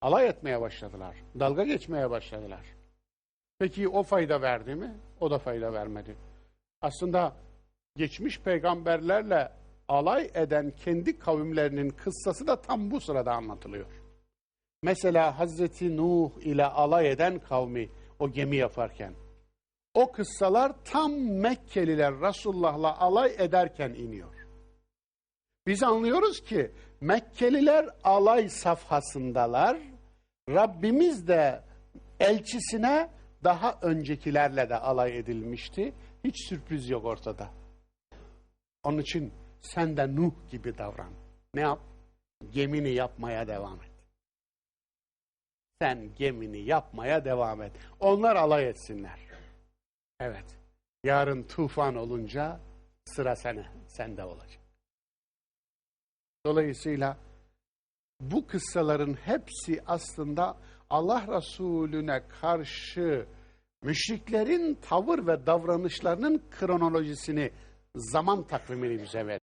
Alay etmeye başladılar. Dalga geçmeye başladılar. Peki o fayda verdi mi? O da fayda vermedi. Aslında geçmiş peygamberlerle alay eden kendi kavimlerinin kıssası da tam bu sırada anlatılıyor. Mesela Hazreti Nuh ile alay eden kavmi o gemi yaparken. O kıssalar tam Mekkeliler Resulullah'la alay ederken iniyor. Biz anlıyoruz ki Mekkeliler alay safhasındalar. Rabbimiz de elçisine daha öncekilerle de alay edilmişti. Hiç sürpriz yok ortada. Onun için sen de Nuh gibi davran. Ne yap? Gemini yapmaya devam et. Sen gemini yapmaya devam et. Onlar alay etsinler. Evet. Yarın tufan olunca sıra sene, sende olacak. Dolayısıyla bu kıssaların hepsi aslında Allah Resulüne karşı müşriklerin tavır ve davranışlarının kronolojisini, zaman takvimini bize ver.